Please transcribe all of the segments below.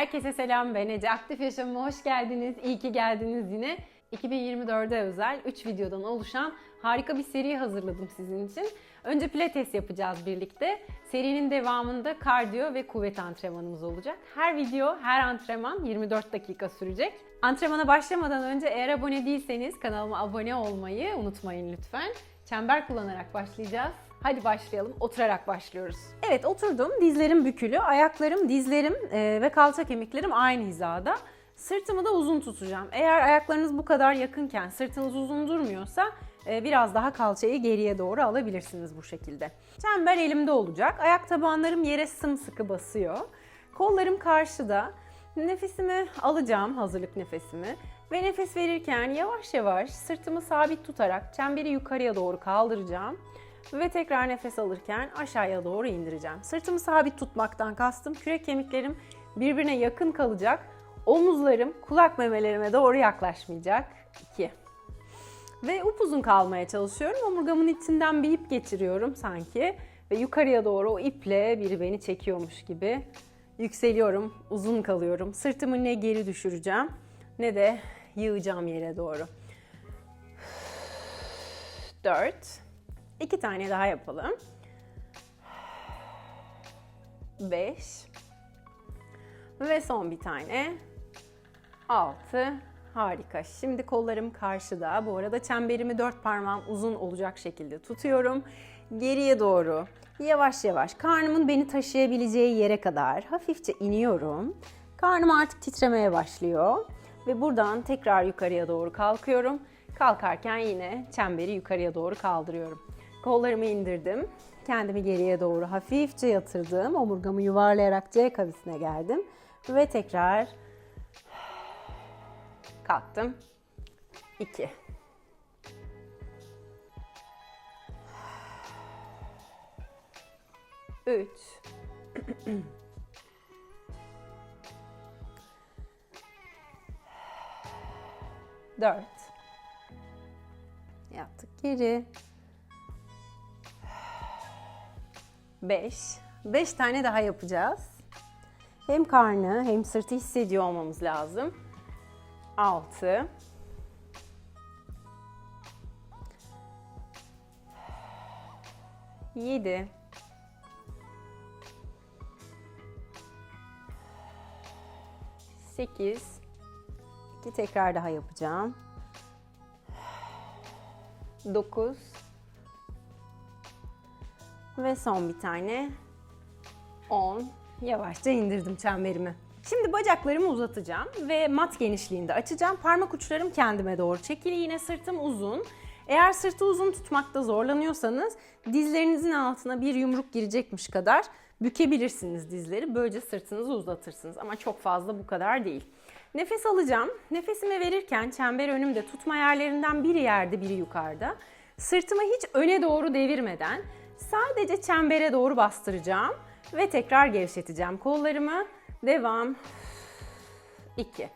Herkese selam ben Ece. Aktif Yaşamıma hoş geldiniz. İyi ki geldiniz yine. 2024'e özel 3 videodan oluşan harika bir seri hazırladım sizin için. Önce pilates yapacağız birlikte. Serinin devamında kardiyo ve kuvvet antrenmanımız olacak. Her video, her antrenman 24 dakika sürecek. Antrenmana başlamadan önce eğer abone değilseniz kanalıma abone olmayı unutmayın lütfen. Çember kullanarak başlayacağız. Hadi başlayalım. Oturarak başlıyoruz. Evet oturdum. Dizlerim bükülü. Ayaklarım, dizlerim e, ve kalça kemiklerim aynı hizada. Sırtımı da uzun tutacağım. Eğer ayaklarınız bu kadar yakınken sırtınız uzun durmuyorsa e, biraz daha kalçayı geriye doğru alabilirsiniz bu şekilde. Çember elimde olacak. Ayak tabanlarım yere sımsıkı basıyor. Kollarım karşıda. Nefesimi alacağım, hazırlık nefesimi. Ve nefes verirken yavaş yavaş sırtımı sabit tutarak çemberi yukarıya doğru kaldıracağım. Ve tekrar nefes alırken aşağıya doğru indireceğim. Sırtımı sabit tutmaktan kastım kürek kemiklerim birbirine yakın kalacak. Omuzlarım kulak memelerime doğru yaklaşmayacak. 2. Ve upuzun kalmaya çalışıyorum. Omurgamın içinden bir ip geçiriyorum sanki. Ve yukarıya doğru o iple biri beni çekiyormuş gibi yükseliyorum, uzun kalıyorum. Sırtımı ne geri düşüreceğim ne de yığacağım yere doğru. 4. İki tane daha yapalım. 5. Ve son bir tane. 6. Harika. Şimdi kollarım karşıda. Bu arada çemberimi dört parmağım uzun olacak şekilde tutuyorum. Geriye doğru yavaş yavaş karnımın beni taşıyabileceği yere kadar hafifçe iniyorum. Karnım artık titremeye başlıyor. Ve buradan tekrar yukarıya doğru kalkıyorum. Kalkarken yine çemberi yukarıya doğru kaldırıyorum. Kollarımı indirdim. Kendimi geriye doğru hafifçe yatırdım. Omurgamı yuvarlayarak C kavisine geldim. Ve tekrar kalktım. 2 3 4 Yattık geri. 5 5 tane daha yapacağız. Hem karnı hem sırtı hissediyor olmamız lazım. 6 7 8 2 tekrar daha yapacağım. 9 ve son bir tane 10 yavaşça indirdim çemberimi. Şimdi bacaklarımı uzatacağım ve mat genişliğinde açacağım. Parmak uçlarım kendime doğru çekili. Yine sırtım uzun. Eğer sırtı uzun tutmakta zorlanıyorsanız dizlerinizin altına bir yumruk girecekmiş kadar bükebilirsiniz dizleri. Böylece sırtınızı uzatırsınız ama çok fazla bu kadar değil. Nefes alacağım. Nefesimi verirken çember önümde tutma yerlerinden biri yerde biri yukarıda. Sırtımı hiç öne doğru devirmeden sadece çembere doğru bastıracağım ve tekrar gevşeteceğim kollarımı. Devam. 2.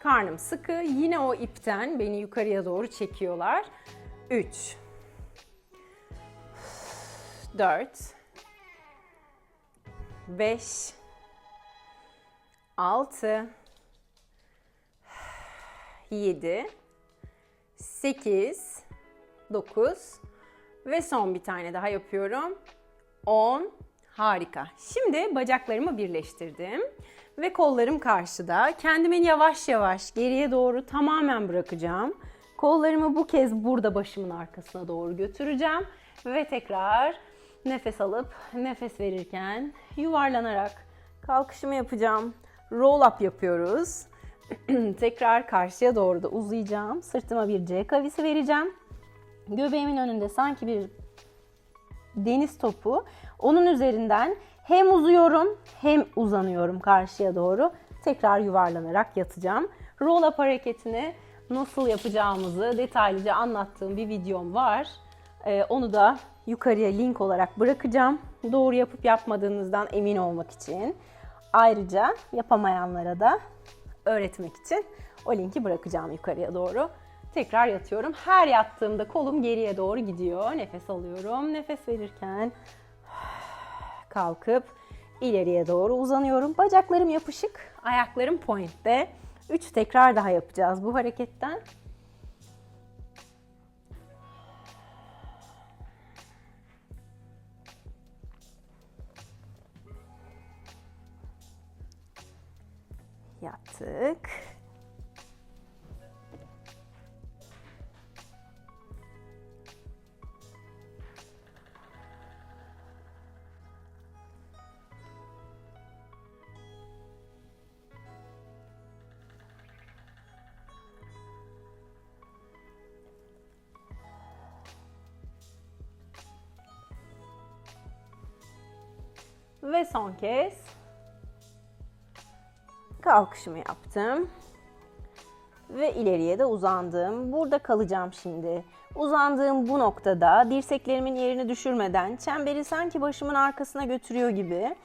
Karnım sıkı. Yine o ipten beni yukarıya doğru çekiyorlar. 3. 4. 5. 6. 7. 8. 9. Ve son bir tane daha yapıyorum. 10. Harika. Şimdi bacaklarımı birleştirdim ve kollarım karşıda. Kendimi yavaş yavaş geriye doğru tamamen bırakacağım. Kollarımı bu kez burada başımın arkasına doğru götüreceğim ve tekrar nefes alıp nefes verirken yuvarlanarak kalkışımı yapacağım. Roll up yapıyoruz. tekrar karşıya doğru da uzayacağım. Sırtıma bir C kavisi vereceğim. Göbeğimin önünde sanki bir deniz topu. Onun üzerinden hem uzuyorum hem uzanıyorum karşıya doğru. Tekrar yuvarlanarak yatacağım. Roll up hareketini nasıl yapacağımızı detaylıca anlattığım bir videom var. Ee, onu da yukarıya link olarak bırakacağım. Doğru yapıp yapmadığınızdan emin olmak için. Ayrıca yapamayanlara da öğretmek için o linki bırakacağım yukarıya doğru. Tekrar yatıyorum. Her yattığımda kolum geriye doğru gidiyor. Nefes alıyorum. Nefes verirken kalkıp ileriye doğru uzanıyorum. Bacaklarım yapışık, ayaklarım pointte. 3 tekrar daha yapacağız bu hareketten. Yattık. Ve son kez kalkışımı yaptım. Ve ileriye de uzandım. Burada kalacağım şimdi. Uzandığım bu noktada dirseklerimin yerini düşürmeden çemberi sanki başımın arkasına götürüyor gibi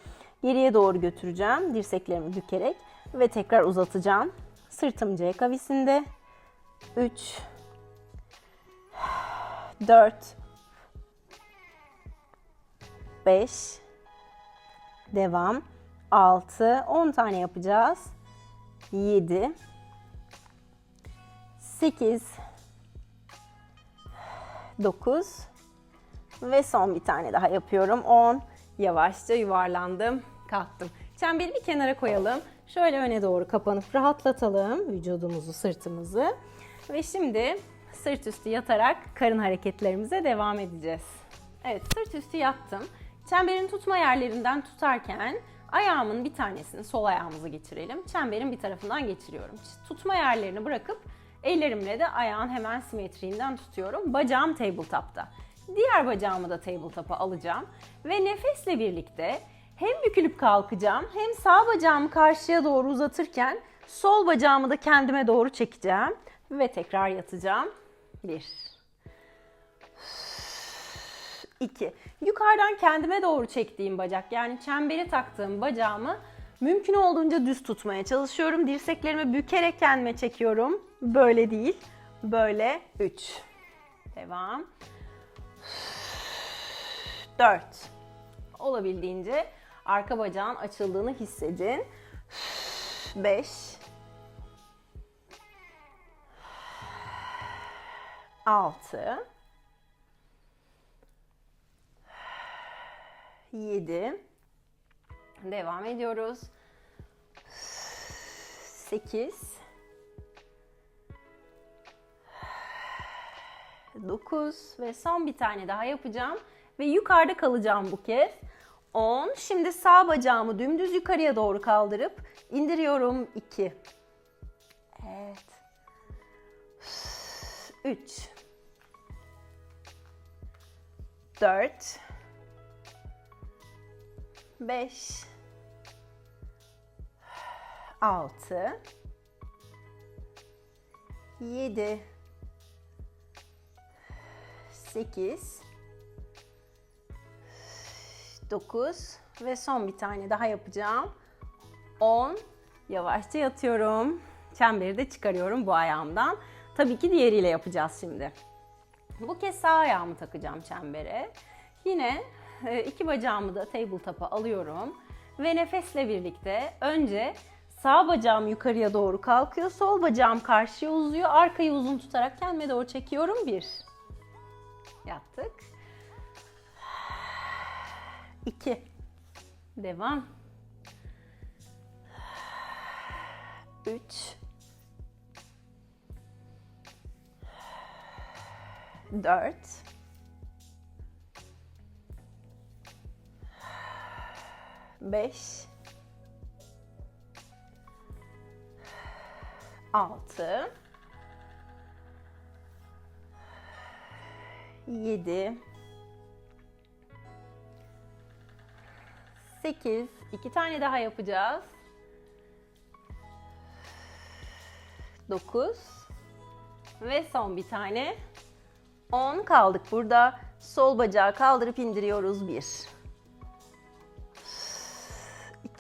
geriye doğru götüreceğim. Dirseklerimi bükerek ve tekrar uzatacağım. Sırtım C kavisinde. 3 4 5 Devam. 6, 10 tane yapacağız. 7, 8, 9 ve son bir tane daha yapıyorum. 10. Yavaşça yuvarlandım, kalktım. Çemberi bir kenara koyalım. Şöyle öne doğru kapanıp rahatlatalım vücudumuzu, sırtımızı. Ve şimdi sırt üstü yatarak karın hareketlerimize devam edeceğiz. Evet, sırt üstü yattım. Çemberin tutma yerlerinden tutarken ayağımın bir tanesini sol ayağımıza geçirelim. Çemberin bir tarafından geçiriyorum. Tutma yerlerini bırakıp ellerimle de ayağın hemen simetriğinden tutuyorum. Bacağım tabletop'ta. Diğer bacağımı da tabletop'a alacağım ve nefesle birlikte hem bükülüp kalkacağım hem sağ bacağımı karşıya doğru uzatırken sol bacağımı da kendime doğru çekeceğim ve tekrar yatacağım. 1 2. Yukarıdan kendime doğru çektiğim bacak yani çemberi taktığım bacağımı mümkün olduğunca düz tutmaya çalışıyorum. Dirseklerimi bükerek kendime çekiyorum. Böyle değil. Böyle 3. Devam. 4. Olabildiğince arka bacağın açıldığını hissedin. 5. 6 7 Devam ediyoruz. 8 9 ve son bir tane daha yapacağım ve yukarıda kalacağım bu kez. 10. Şimdi sağ bacağımı dümdüz yukarıya doğru kaldırıp indiriyorum. 2 Evet. 3 4 5 6 7 8 9 ve son bir tane daha yapacağım. 10 yavaşça yatıyorum. Çemberi de çıkarıyorum bu ayağımdan. Tabii ki diğeriyle yapacağız şimdi. Bu kez sağ ayağımı takacağım çembere. Yine iki bacağımı da tabletop'a alıyorum ve nefesle birlikte önce sağ bacağım yukarıya doğru kalkıyor, sol bacağım karşıya uzuyor. Arkayı uzun tutarak kendime doğru çekiyorum. Bir. Yattık. İki. Devam. Üç. Dört. 5 6 7 8 iki tane daha yapacağız. 9 ve son bir tane. 10 kaldık burada. Sol bacağı kaldırıp indiriyoruz. 1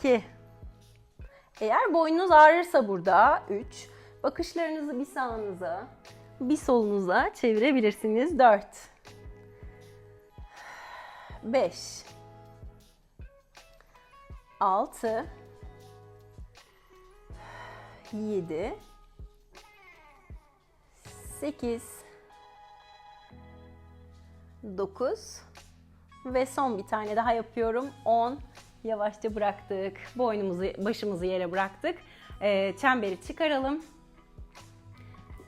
2 Eğer boynunuz ağrırsa burada 3 bakışlarınızı bir sağınıza bir solunuza çevirebilirsiniz. 4 5 6 7 8 9 ve son bir tane daha yapıyorum. 10 yavaşça bıraktık. Boynumuzu, başımızı yere bıraktık. Ee, çemberi çıkaralım.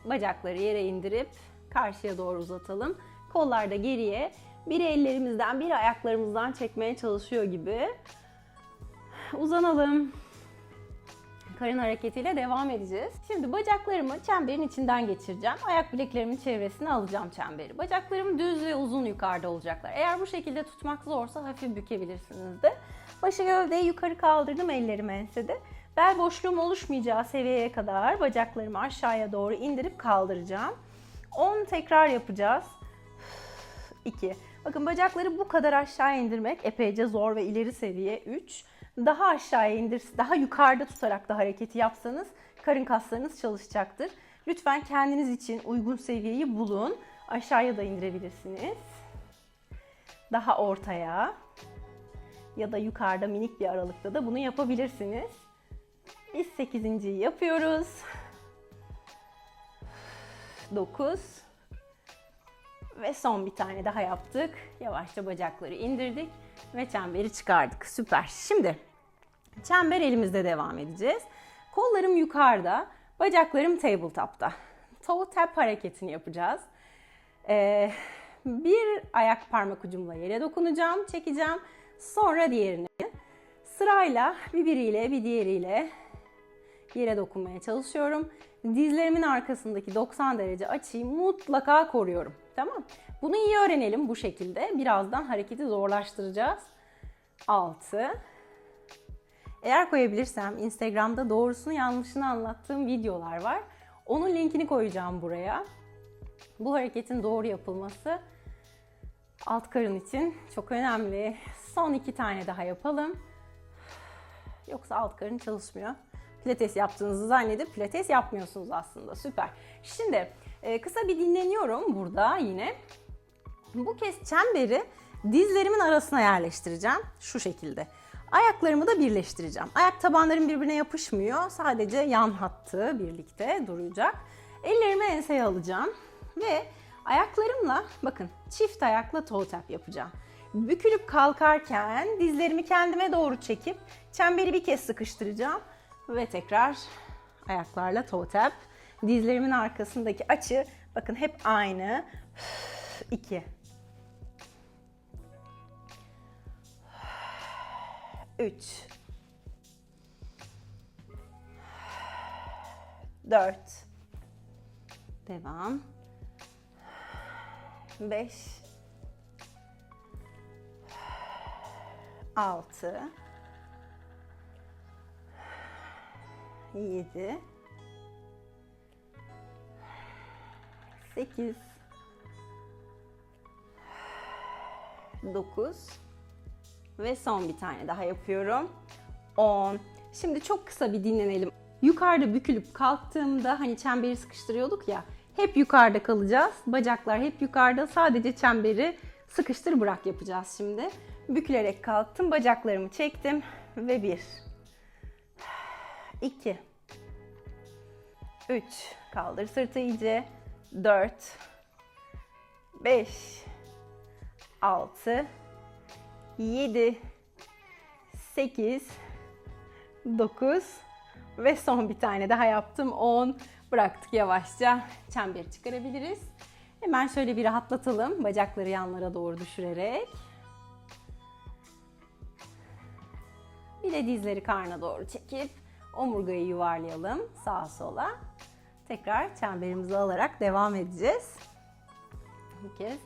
Bacakları yere indirip karşıya doğru uzatalım. Kollar da geriye. Biri ellerimizden, biri ayaklarımızdan çekmeye çalışıyor gibi. Uzanalım. Karın hareketiyle devam edeceğiz. Şimdi bacaklarımı çemberin içinden geçireceğim. Ayak bileklerimin çevresine alacağım çemberi. Bacaklarım düz ve uzun yukarıda olacaklar. Eğer bu şekilde tutmak zorsa hafif bükebilirsiniz de. Başı gövdeyi yukarı kaldırdım ellerimi ensede. Bel boşluğum oluşmayacağı seviyeye kadar bacaklarımı aşağıya doğru indirip kaldıracağım. 10 tekrar yapacağız. 2. Bakın bacakları bu kadar aşağı indirmek epeyce zor ve ileri seviye 3 daha aşağıya indir, daha yukarıda tutarak da hareketi yapsanız karın kaslarınız çalışacaktır. Lütfen kendiniz için uygun seviyeyi bulun. Aşağıya da indirebilirsiniz. Daha ortaya ya da yukarıda minik bir aralıkta da bunu yapabilirsiniz. Biz 8. yapıyoruz. 9 ve son bir tane daha yaptık. Yavaşça bacakları indirdik ve çemberi çıkardık. Süper. Şimdi çember elimizde devam edeceğiz. Kollarım yukarıda, bacaklarım tabletop'ta. Toe tap hareketini yapacağız. Ee, bir ayak parmak ucumla yere dokunacağım, çekeceğim. Sonra diğerini sırayla bir biriyle bir diğeriyle yere dokunmaya çalışıyorum. Dizlerimin arkasındaki 90 derece açıyı mutlaka koruyorum. Tamam. Bunu iyi öğrenelim bu şekilde. Birazdan hareketi zorlaştıracağız. 6 Eğer koyabilirsem Instagram'da doğrusunu yanlışını anlattığım videolar var. Onun linkini koyacağım buraya. Bu hareketin doğru yapılması alt karın için çok önemli. Son iki tane daha yapalım. Yoksa alt karın çalışmıyor. Pilates yaptığınızı zannedip pilates yapmıyorsunuz aslında. Süper. Şimdi e, kısa bir dinleniyorum burada yine. Bu kez çemberi dizlerimin arasına yerleştireceğim. Şu şekilde. Ayaklarımı da birleştireceğim. Ayak tabanlarım birbirine yapışmıyor. Sadece yan hattı birlikte duracak. Ellerimi enseye alacağım. Ve ayaklarımla bakın çift ayakla toe tap yapacağım. Bükülüp kalkarken dizlerimi kendime doğru çekip çemberi bir kez sıkıştıracağım. Ve tekrar ayaklarla toe tap. Dizlerimin arkasındaki açı bakın hep aynı. 2 3 4 Devam 5 6 7 8 9 ve son bir tane daha yapıyorum. 10. Şimdi çok kısa bir dinlenelim. Yukarıda bükülüp kalktığımda hani çemberi sıkıştırıyorduk ya. Hep yukarıda kalacağız. Bacaklar hep yukarıda. Sadece çemberi sıkıştır bırak yapacağız şimdi. Bükülerek kalktım. Bacaklarımı çektim ve 1 2 3 kaldır sırtı iyice 4 5 6 7 8 9 ve son bir tane daha yaptım 10 bıraktık yavaşça. Çemberi çıkarabiliriz. Hemen şöyle bir rahatlatalım. Bacakları yanlara doğru düşürerek. Bir de dizleri karna doğru çekip omurgayı yuvarlayalım sağa sola. Tekrar çemberimizi alarak devam edeceğiz. Bir kez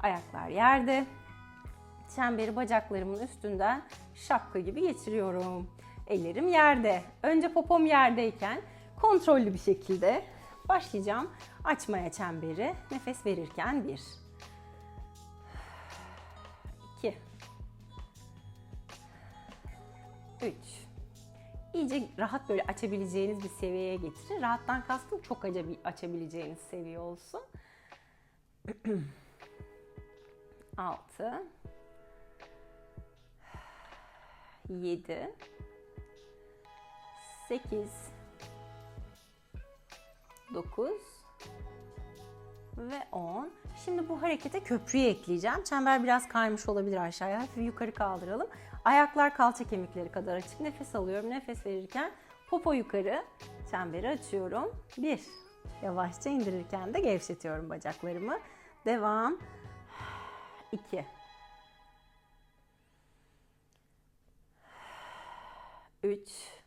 ayaklar yerde. Çemberi bacaklarımın üstünden şapka gibi geçiriyorum. Ellerim yerde. Önce popom yerdeyken kontrollü bir şekilde başlayacağım açmaya çemberi. Nefes verirken bir. iki, Üç. İyice rahat böyle açabileceğiniz bir seviyeye getirin. Rahattan kastım çok açabileceğiniz seviye olsun. 6 7 8 9 ve 10. Şimdi bu harekete köprüyü ekleyeceğim. Çember biraz kaymış olabilir aşağıya. Hafif yukarı kaldıralım. Ayaklar kalça kemikleri kadar açık. Nefes alıyorum. Nefes verirken popo yukarı. Çemberi açıyorum. 1. Yavaşça indirirken de gevşetiyorum bacaklarımı. Devam. 2. 3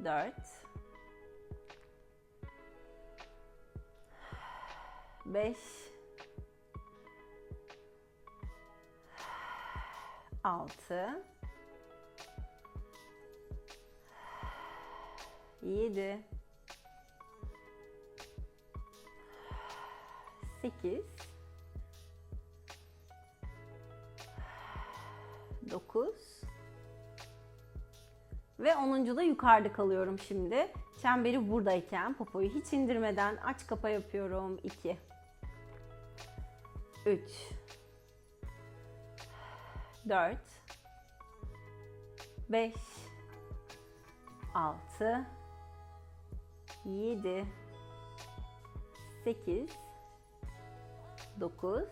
4 5 6 7 8 9 ve 10. da yukarıda kalıyorum şimdi. Çemberi buradayken popoyu hiç indirmeden aç kapa yapıyorum. 2 3 4 5 6 7 8 9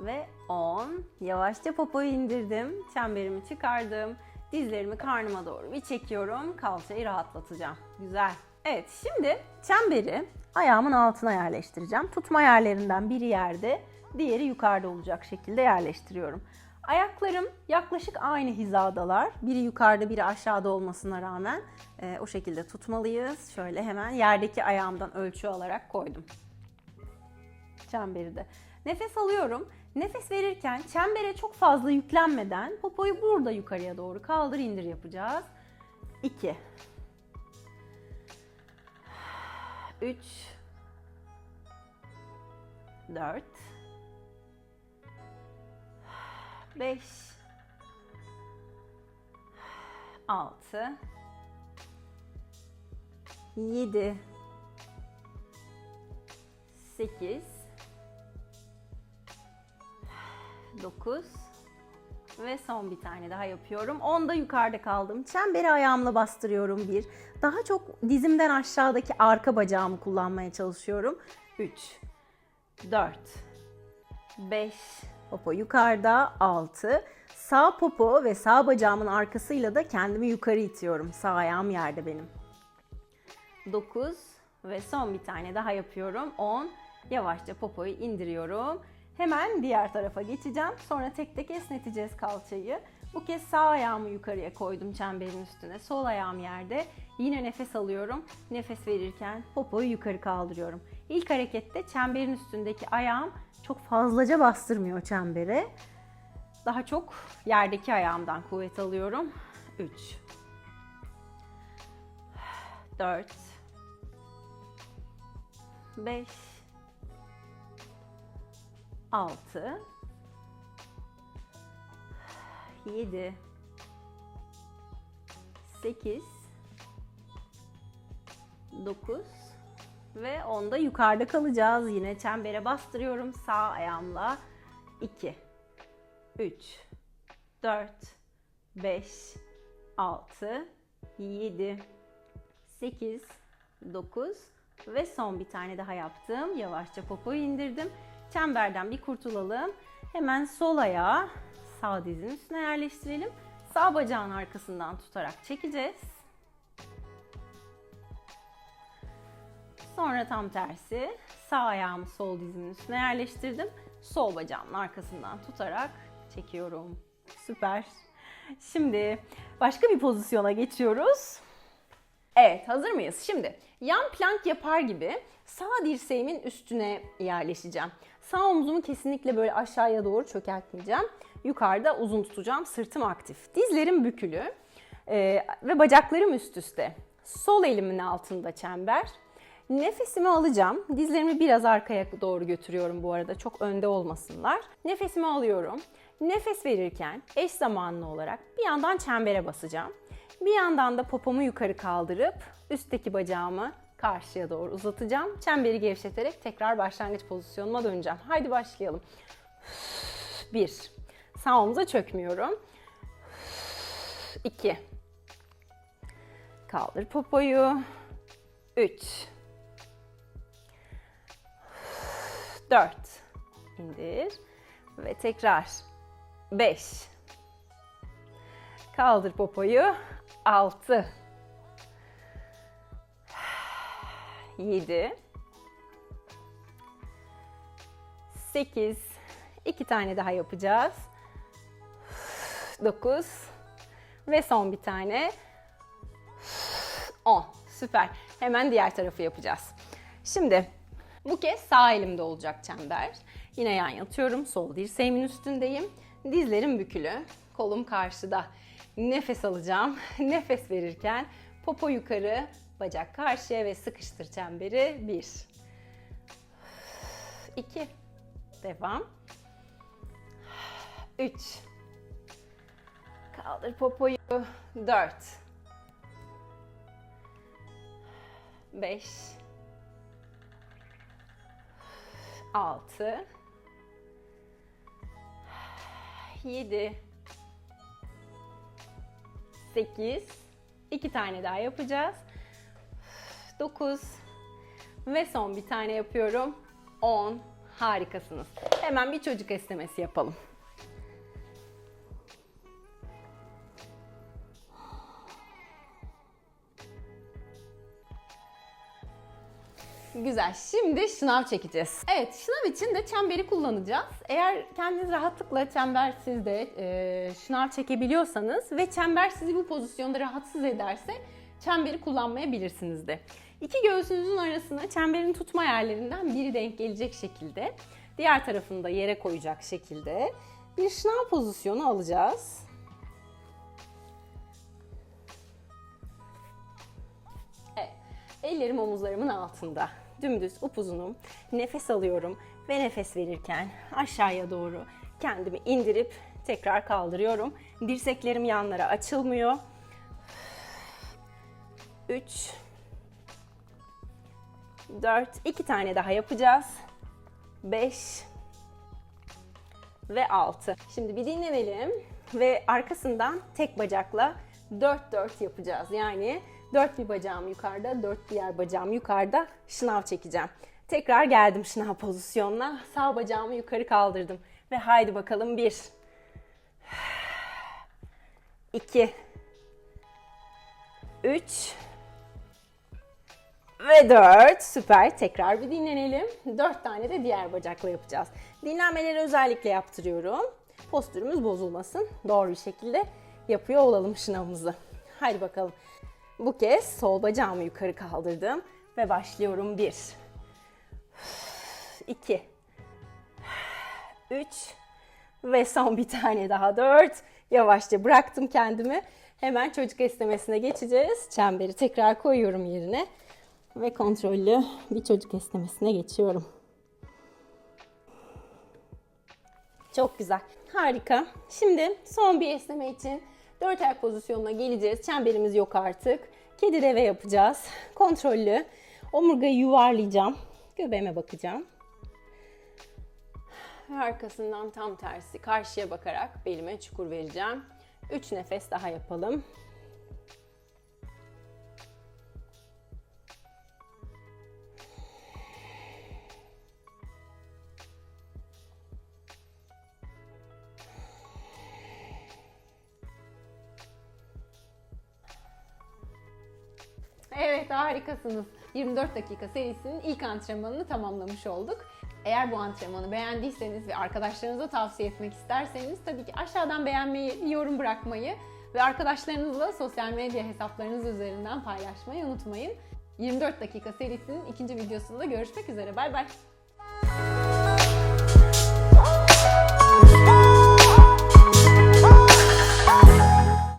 ve 10. Yavaşça popoyu indirdim. Çemberimi çıkardım. Dizlerimi karnıma doğru bir çekiyorum. Kalçayı rahatlatacağım. Güzel. Evet şimdi çemberi ayağımın altına yerleştireceğim. Tutma yerlerinden biri yerde, diğeri yukarıda olacak şekilde yerleştiriyorum. Ayaklarım yaklaşık aynı hizadalar. Biri yukarıda biri aşağıda olmasına rağmen e, o şekilde tutmalıyız. Şöyle hemen yerdeki ayağımdan ölçü alarak koydum. Çemberi de. Nefes alıyorum. Nefes verirken çembere çok fazla yüklenmeden popoyu burada yukarıya doğru kaldır indir yapacağız. 2 3 4 5 6 7 8 9 ve son bir tane daha yapıyorum. 10'da yukarıda kaldım. Çemberi ayağımla bastırıyorum bir. Daha çok dizimden aşağıdaki arka bacağımı kullanmaya çalışıyorum. 3 4 5 Popo yukarıda 6 Sağ popo ve sağ bacağımın arkasıyla da kendimi yukarı itiyorum. Sağ ayağım yerde benim. 9 ve son bir tane daha yapıyorum. 10. Yavaşça popoyu indiriyorum. Hemen diğer tarafa geçeceğim. Sonra tek tek esneteceğiz kalçayı. Bu kez sağ ayağımı yukarıya koydum çemberin üstüne. Sol ayağım yerde. Yine nefes alıyorum. Nefes verirken popoyu yukarı kaldırıyorum. İlk harekette çemberin üstündeki ayağım çok fazlaca bastırmıyor çembere. Daha çok yerdeki ayağımdan kuvvet alıyorum. 3 4 5 6 7 8 9 ve onda yukarıda kalacağız. Yine çembere bastırıyorum. Sağ ayağımla. 2 3 4 5 6 7 8 9 ve son bir tane daha yaptım. Yavaşça popoyu indirdim. Çemberden bir kurtulalım. Hemen sol ayağı sağ dizin üstüne yerleştirelim. Sağ bacağın arkasından tutarak çekeceğiz. Sonra tam tersi sağ ayağımı sol dizimin üstüne yerleştirdim. Sol bacağımın arkasından tutarak çekiyorum. Süper. Şimdi başka bir pozisyona geçiyoruz. Evet, hazır mıyız? Şimdi yan plank yapar gibi sağ dirseğimin üstüne yerleşeceğim. Sağ omzumu kesinlikle böyle aşağıya doğru çökertmeyeceğim. Yukarıda uzun tutacağım. Sırtım aktif. Dizlerim bükülü ee, ve bacaklarım üst üste. Sol elimin altında çember. Nefesimi alacağım. Dizlerimi biraz arkaya doğru götürüyorum bu arada. Çok önde olmasınlar. Nefesimi alıyorum. Nefes verirken eş zamanlı olarak bir yandan çembere basacağım. Bir yandan da popomu yukarı kaldırıp üstteki bacağımı karşıya doğru uzatacağım. Çemberi gevşeterek tekrar başlangıç pozisyonuma döneceğim. Haydi başlayalım. Bir. Sağ omuza çökmüyorum. İki. Kaldır popoyu. Üç. Dört. İndir. Ve tekrar. Beş. Kaldır popoyu. Altı. Yedi. Sekiz. İki tane daha yapacağız. Dokuz. Ve son bir tane. 10. Süper. Hemen diğer tarafı yapacağız. Şimdi bu kez sağ elimde olacak çember. Yine yan yatıyorum. Sol dirseğimin üstündeyim. Dizlerim bükülü. Kolum karşıda. Nefes alacağım. Nefes verirken popo yukarı, bacak karşıya ve sıkıştır çemberi. 1 2 Devam. 3 Kaldır popoyu. 4 5 6 7 8 2 tane daha yapacağız. 9 ve son bir tane yapıyorum. 10 harikasınız. Hemen bir çocuk esnemesi yapalım. Güzel. Şimdi şınav çekeceğiz. Evet, şınav için de çemberi kullanacağız. Eğer kendiniz rahatlıkla çembersizde e, şınav çekebiliyorsanız ve çember sizi bu pozisyonda rahatsız ederse çemberi kullanmayabilirsiniz de. İki göğsünüzün arasına çemberin tutma yerlerinden biri denk gelecek şekilde, diğer tarafını da yere koyacak şekilde bir şınav pozisyonu alacağız. Evet. Ellerim omuzlarımın altında. Dümdüz upuzunum. Nefes alıyorum ve nefes verirken aşağıya doğru kendimi indirip tekrar kaldırıyorum. Dirseklerim yanlara açılmıyor. 3 4 2 tane daha yapacağız. 5 ve 6. Şimdi bir dinlenelim ve arkasından tek bacakla 4-4 yapacağız. Yani 4 bir bacağım yukarıda, 4 diğer bacağım yukarıda şınav çekeceğim. Tekrar geldim şınav pozisyonuna. Sağ bacağımı yukarı kaldırdım. Ve haydi bakalım 1 2 3 ve 4. Süper. Tekrar bir dinlenelim. 4 tane de diğer bacakla yapacağız. Dinlenmeleri özellikle yaptırıyorum. Postürümüz bozulmasın. Doğru bir şekilde yapıyor olalım şınavımızı. Haydi bakalım. Bu kez sol bacağımı yukarı kaldırdım ve başlıyorum. 1 2 3 ve son bir tane daha 4. Yavaşça bıraktım kendimi. Hemen çocuk esnemesine geçeceğiz. Çemberi tekrar koyuyorum yerine ve kontrollü bir çocuk esnemesine geçiyorum. Çok güzel. Harika. Şimdi son bir esneme için dört ayak pozisyonuna geleceğiz. Çemberimiz yok artık. Kedi deve yapacağız. Kontrollü. Omurgayı yuvarlayacağım. Göbeğime bakacağım. Arkasından tam tersi karşıya bakarak belime çukur vereceğim. Üç nefes daha yapalım. Harikasınız. 24 dakika serisinin ilk antrenmanını tamamlamış olduk. Eğer bu antrenmanı beğendiyseniz ve arkadaşlarınıza tavsiye etmek isterseniz tabii ki aşağıdan beğenmeyi, yorum bırakmayı ve arkadaşlarınızla sosyal medya hesaplarınız üzerinden paylaşmayı unutmayın. 24 dakika serisinin ikinci videosunda görüşmek üzere. Bay bay.